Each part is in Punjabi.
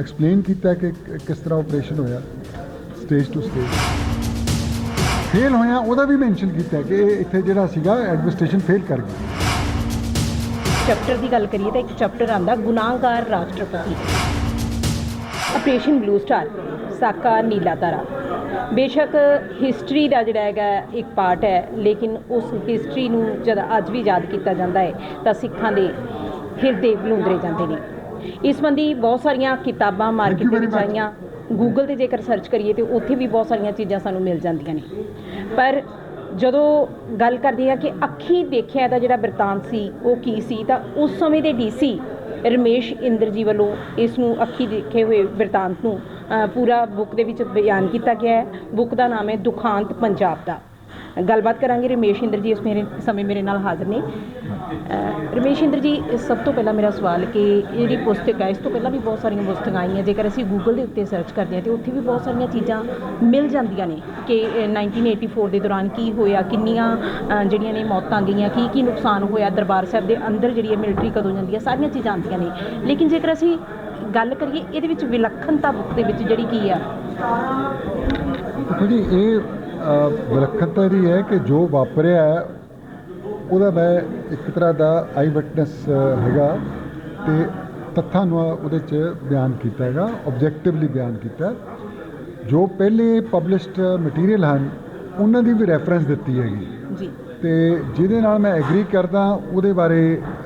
ਐਕਸਪਲੇਨ ਕੀਤਾ ਕਿ ਕਿਸ ਤਰ੍ਹਾਂ ਆਪਰੇਸ਼ਨ ਹੋਇਆ ਸਟੇਜ ਟੂ ਸਟੇਜ ਫੇਲ ਹੋਇਆ, ਉਹਦਾ ਵੀ ਮੈਂਸ਼ਨ ਕੀਤਾ ਕਿ ਇਹ ਇੱਥੇ ਜਿਹੜਾ ਸੀਗਾ ਐਡਮਿਨਿਸਟ੍ਰੇਸ਼ਨ ਫੇਲ ਕਰ ਗਈ। ਚੈਪਟਰ ਦੀ ਗੱਲ ਕਰੀਏ ਤਾਂ ਇੱਕ ਚੈਪਟਰ ਆਂਦਾ, ਗੁਨਾਹਗਾਰ ਰਾਸ਼ਟਰਪਤੀ ਆਪਰੇਸ਼ਨ ਬਲੂ ਸਟਾਰ ਸਾਕਾ ਨੀਲਾ ਤਾਰਾ। ਬੇਸ਼ੱਕ ਹਿਸਟਰੀ ਦਾ ਜਿਹੜਾ ਹੈਗਾ, ਇੱਕ ਪਾਰਟ ਹੈ, ਲੇਕਿਨ ਉਸ ਹਿਸਟਰੀ ਨੂੰ ਜਦ ਅੱਜ ਵੀ ਯਾਦ ਕੀਤਾ ਜਾਂਦਾ ਹੈ, ਤਾਂ ਸਿੱਖਾਂ ਦੇ ਹਿਰਦੇ ਬਲੂੰਦਰੇ ਜਾਂਦੇ ਨੇ। ਇਸ ਸੰਬੰਧੀ ਬਹੁਤ ਸਾਰੀਆਂ ਕਿਤਾਬਾਂ ਮਾਰਕੀਟ ਦੇ ਵਿੱਚ. ਆਈਆਂ ਗੂਗਲ ਤੇ ਜੇਕਰ ਸਰਚ ਕਰੀਏ ਤੇ ਉੱਥੇ ਵੀ ਬਹੁਤ ਸਾਰੀਆਂ ਚੀਜ਼ਾਂ ਸਾਨੂੰ ਮਿਲ ਜਾਂਦੀਆਂ ਨੇ। ਪਰ ਜਦੋਂ ਗੱਲ ਕਰਦੇ ਆ ਕਿ ਅੱਖੀ ਦੇਖਿਆ ਦਾ ਜਿਹੜਾ ਬਿਰਤਾਂਤ ਸੀ ਉਹ ਕੀ ਸੀ ਤਾਂ ਉਸ ਸਮੇਂ ਦੇ ਡੀਸੀ ਰਮੇਸ਼ ਇੰਦਰ ਜੀ ਵੱਲੋਂ ਇਸ ਨੂੰ ਅੱਖੀ ਦੇਖੇ ਹੋਏ ਬਿਰਤਾਂਤ ਨੂੰ ਪੂਰਾ ਬੁੱਕ ਦੇ ਵਿੱਚ ਬਿਆਨ ਕੀਤਾ ਗਿਆ ਹੈ। ਬੁੱਕ ਦਾ ਨਾਮ ਹੈ ਦੁਖਾਂਤ ਪੰਜਾਬ ਦਾ। ਗੱਲਬਾਤ ਕਰਾਂਗੇ। ਰਮੇਸ਼ ਇੰਦਰ ਜੀ ਇਸ ਮੇਰੇ ਸਮੇਂ ਮੇਰੇ ਨਾਲ ਹਾਜ਼ਰ ਨੇ। ਰਮੇਸ਼ ਇੰਦਰ ਜੀ ਸਭ ਤੋਂ ਪਹਿਲਾਂ ਮੇਰਾ ਸਵਾਲ ਕਿ ਇਹ ਜਿਹੜੀ ਪੁਸਤਕ ਹੈ ਇਸ ਤੋਂ ਪਹਿਲਾਂ ਵੀ ਬਹੁਤ ਸਾਰੀਆਂ ਪੁਸਤਕਾਂ ਆਈਆਂ। ਜੇਕਰ ਅਸੀਂ ਗੂਗਲ ਦੇ ਉੱਤੇ ਸਰਚ ਕਰਦੇ ਹਾਂ ਤੇ ਉੱਥੇ ਵੀ ਬਹੁਤ ਸਾਰੀਆਂ ਚੀਜ਼ਾਂ ਮਿਲ ਜਾਂਦੀਆਂ ਨੇ ਕਿ ਅ, 1984 ਦੇ ਦੌਰਾਨ ਕੀ ਹੋਇਆ ਕਿੰਨੀਆਂ ਜਿਹੜੀਆਂ ਨੇ ਮੌਤਾਂ ਗਈਆਂ ਕੀ ਕੀ ਨੁਕਸਾਨ ਹੋਇਆ ਦਰਬਾਰ ਸਾਹਿਬ ਦੇ ਅੰਦਰ ਜਿਹੜੀ ਹੈ ਮਿਲਟਰੀ ਕਦੋਂ ਜਾਂਦੀ ਹੈ ਸਾਰੀਆਂ ਚੀਜ਼ਾਂ ਆਉਂਦੀਆਂ ਨੇ। ਲੇਕਿਨ ਜੇਕਰ ਅਸੀਂ ਗੱਲ ਕਰੀਏ ਇਹਦੇ ਵਿੱਚ ਵਿਲੱਖਣਤਾ ਬੁੱਕ ਦੇ ਵਿੱਚ ਜਿਹੜੀ ਕੀ ਆ? ਜੀ ਇਹ ਵਿਲੱਖਣਤਾ ਇਹਦੀ ਹੈ ਕਿ ਜੋ ਵਾਪਰਿਆ ਹੈ, ਉਹਦਾ ਮੈਂ ਇੱਕ ਤਰ੍ਹਾਂ ਦਾ ਆਈ ਵਿਟਨੈਸ ਹੈਗਾ ਤੇ ਤੱਥਾਂ ਨੂੰ ਉਹਦੇ ਚ ਬਿਆਨ ਕੀਤਾ ਹੈਗਾ ਆਬਜੈਕਟਿਵਲੀ ਬਿਆਨ ਕੀਤਾ ਜੋ ਪਹਿਲੇ ਪਬਲਿਸ਼ਡ ਮਟੀਰੀਅਲ ਹਨ ਉਹਨਾਂ ਦੀ ਵੀ ਰੈਫਰੈਂਸ ਦਿੱਤੀ ਹੈਗੀ। ਜੀ। ਤੇ ਜਿਹਦੇ ਨਾਲ ਮੈਂ ਐਗਰੀ ਕਰਦਾ ਉਹਦੇ ਬਾਰੇ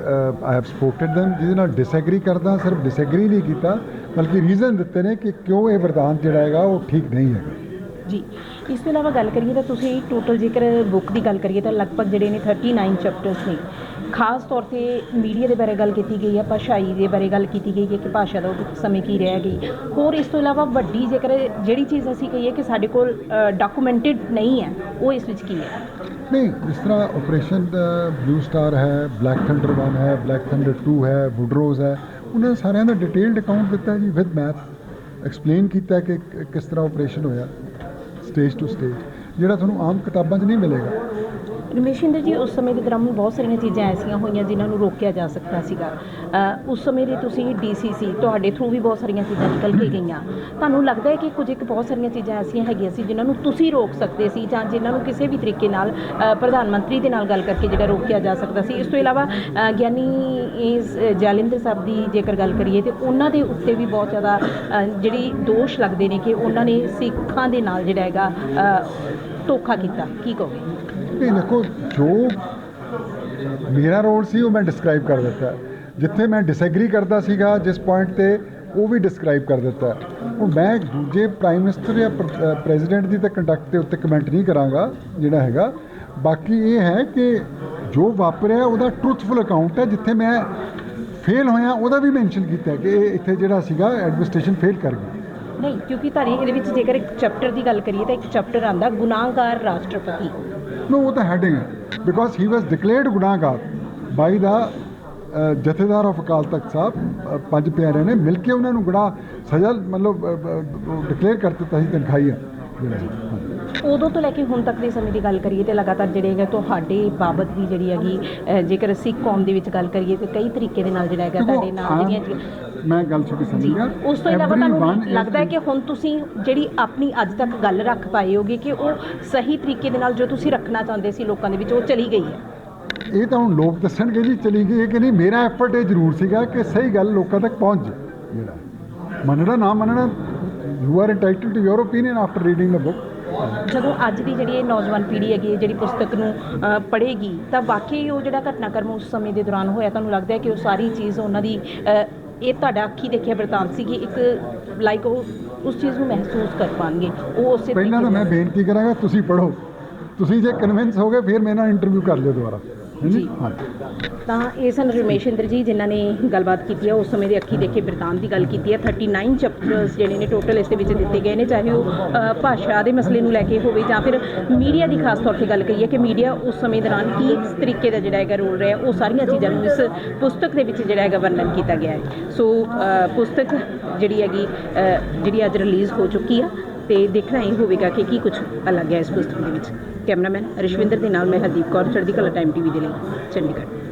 ਆਈ ਹੈਵ ਸਪੋਕਨ them ਜਿਹਦੇ ਨਾਲ ਡਿਸਐਗਰੀ ਕਰਦਾ ਸਿਰਫ ਡਿਸਐਗਰੀ ਨਹੀਂ ਕੀਤਾ ਬਲਕਿ ਰੀਜ਼ਨ ਦਿੱਤੇ ਨੇ ਕਿ ਕਿਉਂ ਇਹ ਵਰਦਾਨ ਜਿਹੜਾ ਹੈਗਾ ਉਹ ਠੀਕ ਨਹੀਂ ਹੈਗਾ। ਜੀ। ਇਸ ਤੋਂ ਇਲਾਵਾ ਗੱਲ ਕਰੀਏ ਤਾਂ ਤੁਸੀਂ ਟੋਟਲ ਜੇਕਰ ਬੁੱਕ ਦੀ ਗੱਲ ਕਰੀਏ ਤਾਂ ਲਗਭਗ ਜਿਹੜੇ ਨੇ 39 ਚੈਪਟਰਸ ਨੇ। ਖਾਸ ਤੌਰ ਤੇ ਮੀਡੀਆ ਦੇ ਬਾਰੇ ਗੱਲ ਕੀਤੀ ਗਈ ਹੈ, ਭਾਸ਼ਾਈ ਦੇ ਬਾਰੇ ਗੱਲ ਕੀਤੀ ਗਈ ਹੈ ਕਿ ਭਾਸ਼ਾ ਦਾ ਉਸ ਸਮੇਂ ਕੀ ਰਹਿ ਗਈ। ਹੋਰ ਇਸ ਤੋਂ ਇਲਾਵਾ ਵੱਡੀ ਜੇਕਰ ਜਿਹੜੀ ਚੀਜ਼ ਅਸੀਂ ਕਹੀਏ ਕਿ ਸਾਡੇ ਕੋਲ ਡਾਕੂਮੈਂਟਡ ਨਹੀਂ ਹੈ, ਉਹ ਇਸ ਵਿੱਚ ਕੀ ਹੈ? ਨਹੀਂ ਜਿਸ ਤਰ੍ਹਾਂ ਆਪਰੇਸ਼ਨ ਬਲੂ ਸਟਾਰ ਹੈ ਬਲੈਕ ਥੰਡਰ 1 ਹੈ ਬਲੈਕ ਥੰਡਰ 2 ਹੈ ਵੁਡਰੋਜ਼ ਹੈ। ਉਹਨਾਂ ਸਾਰਿਆਂ ਦਾ ਡਿਟੇਲਡ ਅਕਾਊਂਟ ਦਿੱਤਾ ਜੀ ਵਿਦ ਮੈਥ ਐਕਸਪਲੇਨ ਕੀਤਾ ਕਿ ਕਿ- ਕਿਸ ਤਰ੍ਹਾਂ ਆਪਰੇਸ਼ਨ ਹੋਇਆ। ਸਟੇਜ ਟੂ ਸਟੇਜ ਜਿਹੜਾ ਤੁਹਾਨੂੰ ਆਮ ਕਿਤਾਬਾਂ 'ਚ ਨਹੀਂ ਮਿਲੇਗਾ। ਰਮੇਸ਼ਿੰਦਰ ਜੀ, ਉਸ ਸਮੇਂ ਦੇ ਦੌਰਾਨ ਬਹੁਤ ਸਾਰੀਆਂ ਚੀਜ਼ਾਂ ਐਸੀਆਂ ਹੋਈਆਂ ਜਿਨ੍ਹਾਂ ਨੂੰ ਰੋਕਿਆ ਜਾ ਸਕਦਾ ਸੀਗਾ। ਉਸ ਸਮੇਂ ਦੇ ਤੁਸੀਂ ਡੀਸੀਸੀ ਤੁਹਾਡੇ ਥਰੂ ਵੀ ਬਹੁਤ ਸਾਰੀਆਂ ਚੀਜ਼ਾਂ ਨਿਕਲ ਕੇ ਗਈਆਂ। ਤੁਹਾਨੂੰ ਲੱਗਦਾ ਹੈ ਕਿ ਕੁਝ ਇੱਕ ਬਹੁਤ ਸਾਰੀਆਂ ਚੀਜ਼ਾਂ ਐਸੀਆਂ ਹੈਗੀਆਂ ਸੀ ਜਿਨ੍ਹਾਂ ਨੂੰ ਤੁਸੀਂ ਰੋਕ ਸਕਦੇ ਸੀ ਜਾਂ ਜਿਨ੍ਹਾਂ ਨੂੰ ਕਿਸੇ ਵੀ ਤਰੀਕੇ ਨਾਲ ਪ੍ਰਧਾਨ ਮੰਤਰੀ ਦੇ ਨਾਲ ਗੱਲ ਕਰਕੇ ਜਿਹੜਾ ਰੋਕਿਆ ਜਾ ਸਕਦਾ ਸੀ? ਇਸ ਤੋਂ ਇਲਾਵਾ ਗਿਆਨੀ ਇਸ ਜੈਲਿੰਦਰ ਸਾਹਿਬ ਦੀ ਜੇਕਰ ਗੱਲ ਕਰੀਏ ਤੇ ਉਹਨਾਂ ਦੇ ਉੱਤੇ ਵੀ ਬਹੁਤ ਜ਼ਿਆਦਾ ਜਿਹੜੀ ਦੋਸ਼ ਲੱਗਦੇ ਨੇ ਕਿ ਉਹਨਾਂ ਨੇ ਸਿੱਖਾਂ ਦੇ ਨਾਲ ਜਿਹੜਾ ਹੈਗਾ ਧੋਖਾ ਕੀਤਾ। ਕੀ ਕਹੋਗੇ? ਨਹੀਂ ਦੇਖੋ ਜੋ ਮੇਰਾ ਰੋਲ ਸੀ, ਉਹ ਮੈਂ ਡਿਸਕ੍ਰਾਈਬ ਕਰ ਦਿੱਤਾ। ਜਿੱਥੇ ਮੈਂ ਡਿਸਐਗਰੀ ਕਰਦਾ ਸੀਗਾ, ਜਿਸ ਪੁਆਇੰਟ ਤੇ ਉਹ ਵੀ ਡਿਸਕ੍ਰਾਈਬ ਕਰ ਦਿੱਤਾ। ਹੁਣ ਮੈਂ ਦੂਜੇ ਪ੍ਰਾਈਮ ਮਿਨਿਸਟਰ ਜਾਂ ਪ੍ਰੈਜ਼ੀਡੈਂਟ ਦੀ ਤਾਂ ਕੰਡਕਟ ਦੇ ਉੱਤੇ ਕਮੈਂਟ ਨਹੀਂ ਕਰਾਂਗਾ, ਜਿਹੜਾ ਹੈਗਾ। ਬਾਕੀ ਇਹ ਹੈ ਕਿ ਜੋ ਵਾਪਰਿਆ, ਉਹਦਾ ਟਰੂਥਫੁਲ ਅਕਾਊਂਟ ਹੈ, ਜਿੱਥੇ ਮੈਂ ਫੇਲ ਹੋਇਆ, ਉਹਦਾ ਵੀ ਮੈਂਸ਼ਨ ਕੀਤਾ ਕਿ ਇਹ ਇੱਥੇ ਜਿਹੜਾ ਸੀਗਾ ਐਡਮਿਨਿਸਟ੍ਰੇਸ਼ਨ ਫੇਲ ਕਰ ਗਈ। ਨਹੀਂ, ਕਿਉਂਕਿ ਤੁਹਾਡੀ ਇਹਦੇ ਵਿੱਚ ਜੇਕਰ ਇੱਕ ਚੈਪਟਰ ਦੀ ਗੱਲ ਕਰੀਏ, ਤਾਂ ਇੱਕ ਚੈਪਟਰ ਆਂਦਾ ਗੁਨਾਹਗਾਰ ਰਾਸ਼ਟਰਪਤੀ। ਨੋ ਉਹ ਤਾਂ ਹੈਡਿੰਗ ਹੈ ਬਿਕੋਜ਼ ਹੀ ਵਾਸ ਡਿਕਲੇਅਰਡ ਗੁਨਾਹਗਾਰ ਬਾਈ ਦਾ ਜਥੇਦਾਰ ਆਫ ਅਕਾਲ ਤਖਤ ਸਾਹਿਬ ਪੰਜ ਪਿਆਰਿਆਂ ਨੇ ਮਿਲ ਕੇ ਉਹਨਾਂ ਨੂੰ ਗੁਨਾਹ ਸਜ਼ਾ ਮਤਲਬ ਡਿਕਲੇਅਰ ਕਰ ਦਿੱਤਾ ਸੀ ਤਨਖਾਹੀਆ ਜਿਹੜਾ ਹਾਂ। ਉਦੋਂ ਤੋਂ ਲੈ ਕੇ ਹੁਣ ਤੱਕ ਦੇ ਸਮੇਂ ਦੀ ਗੱਲ ਕਰੀਏ ਤੇ ਲਗਾਤਾਰ ਜਿਹੜੇ ਹੈਗੇ ਤੁਹਾਡੇ ਬਾਬਤ ਵੀ ਜਿਹੜੀ ਹੈਗੀ ਅ, ਜੇਕਰ ਸਿੱਖ ਕੌਮ ਦੇ ਵਿੱਚ ਗੱਲ ਕਰੀਏ ਤੇ ਕਈ ਤਰੀਕੇ ਦੇ ਨਾਲ ਜਿਹੜਾ ਹੈਗਾ ਤੁਹਾਡੇ ਨਾਲ ਜਿਹੜੀਆਂ ਚੀਜ਼ਾਂ- ਮੈਂ ਗੱਲ ਛੋਟੀ ਜੀ ਸਮਝ ਗਿਆ। ਉਸ ਤੋਂ ਇਲਾਵਾ ਤੁਹਾਨੂੰ ਲੱਗਦਾ ਹੈ ਕਿ ਹੁਣ ਤੁਸੀਂ ਜਿਹੜੀ ਆਪਣੀ ਅੱਜ ਤੱਕ ਗੱਲ ਰੱਖ ਪਾਏ ਹੋਗੇ ਕਿ ਉਹ ਸਹੀ ਤਰੀਕੇ ਦੇ ਨਾਲ ਜੋ ਤੁਸੀਂ ਰੱਖਣਾ ਚਾਹੁੰਦੇ ਸੀ ਲੋਕਾਂ ਦੇ ਵਿੱਚ ਉਹ ਚਲੀ ਗਈ ਹੈ? ਇਹ ਤਾਂ ਹੁਣ ਲੋਕ ਦੱਸਣਗੇ ਜੀ ਚਲੀ ਗਈ ਹੈ ਕਿ ਨਹੀਂ। ਮੇਰਾ ਐਫਰਟ ਇਹ ਜ਼ਰੂਰ ਸੀਗਾ ਕਿ ਸਹੀ ਗੱਲ ਲੋਕਾਂ ਤੱਕ ਪਹੁੰਚ ਜਾਏ ਜਿਹੜਾ। ਮੰਨਣਾ ਨਾ ਮੰਨਣਾ you are entitled to your opinion after reading the book ਜਦੋਂ ਅੱਜ ਦੀ ਜਿਹੜੀ ਇਹ ਨੌਜਵਾਨ ਪੀੜ੍ਹੀ ਹੈਗੀ ਹੈ ਜਿਹੜੀ ਪੁਸਤਕ ਨੂੰ ਪੜ੍ਹੇਗੀ ਤਾਂ ਵਾਕਈ ਉਹ ਜਿਹੜਾ ਘਟਨਾਕ੍ਰਮ ਉਸ ਸਮੇਂ ਦੇ ਦੌਰਾਨ ਹੋਇਆ ਤੁਹਾਨੂੰ ਲੱਗਦਾ ਹੈ ਕਿ ਉਹ ਸਾਰੀ ਚੀਜ਼ ਉਹਨਾਂ ਦੀ ਇਹ ਤੁਹਾਡਾ ਅੱਖੀ ਦੇਖਿਆ ਵਰਤਾਂਤ ਸੀ ਕਿ ਇੱਕ ਲਾਈਕ ਉਹ ਉਸ ਚੀਜ਼ ਨੂੰ ਮਹਿਸੂਸ ਕਰ ਪਾਣਗੇ ਉਹ ਉਸੇ ਪਹਿਲਾਂ ਤਾਂ ਮੈਂ ਬੇਨਤੀ ਕਰਾਂਗਾ ਤੁਸੀਂ ਪੜ੍ਹੋ। ਤੁਸੀਂ ਜੇ ਕਨਵਿੰਸ ਹੋ ਗਏ ਫਿਰ ਮੇਰੇ ਨਾਲ ਇੰਟਰਵਿਊ ਕਰ ਲਿਓ ਦੁਬਾਰਾ। ਜੀ। ਤਾਂ ਇਹ ਸਨ ਰਮੇਸ਼ਿੰਦਰ ਜੀ ਜਿਨ੍ਹਾਂ ਨੇ ਗੱਲਬਾਤ ਕੀਤੀ ਹੈ ਉਸ ਸਮੇਂ ਦੇ ਅੱਖੀ ਦੇਖੇ ਬਿਰਤਾਂਤ ਦੀ ਗੱਲ ਕੀਤੀ ਹੈ 39 ਚੈਪਟਰਸ ਜਿਹੜੇ ਨੇ ਟੋਟਲ ਇਸ ਦੇ ਵਿੱਚ ਦਿੱਤੇ ਗਏ ਨੇ ਚਾਹੇ ਉਹ ਭਾਸ਼ਾ ਦੇ ਮਸਲੇ ਨੂੰ ਲੈ ਕੇ ਹੋਵੇ ਜਾਂ ਫਿਰ ਮੀਡੀਆ ਦੀ ਖਾਸ ਤੌਰ ਤੇ ਗੱਲ ਕਰੀਏ ਕਿ ਮੀਡੀਆ ਉਸ ਸਮੇਂ ਦੌਰਾਨ ਕੀ ਇਸ ਤਰੀਕੇ ਦਾ ਜਿਹੜਾ ਹੈਗਾ ਰੋਲ ਰਿਹਾ ਉਹ ਸਾਰੀਆਂ ਚੀਜ਼ਾਂ ਨੂੰ ਇਸ ਪੁਸਤਕ ਦੇ ਵਿੱਚ ਜਿਹੜਾ ਹੈਗਾ ਵਰਣਨ ਕੀਤਾ ਗਿਆ ਹੈ। ਸੋ ਪੁਸਤਕ ਜਿਹੜੀ ਹੈਗੀ ਜਿਹੜੀ ਅੱਜ ਰਿਲੀਜ਼ ਹੋ ਚੁੱਕੀ ਆ ਤੇ ਦੇਖਣਾ ਇਹ ਹੋਵੇਗਾ ਕਿ ਕੀ ਕੁਝ ਅਲੱਗ ਹੈ ਇਸ ਪੁਸਤਕ ਦੇ ਵਿੱਚ। ਕੈਮਰਾਮੈਨ ਰਸ਼ਵਿੰਦਰ ਦੇ ਨਾਲ ਮੈਂ ਹਰਦੀਪ ਕੌਰ ਚੜ੍ਹਦੀ ਕਲਾ ਟਾਈਮ ਟੀਵੀ ਦੇ ਲਈ। ਚੰਡੀਗੜ੍ਹ।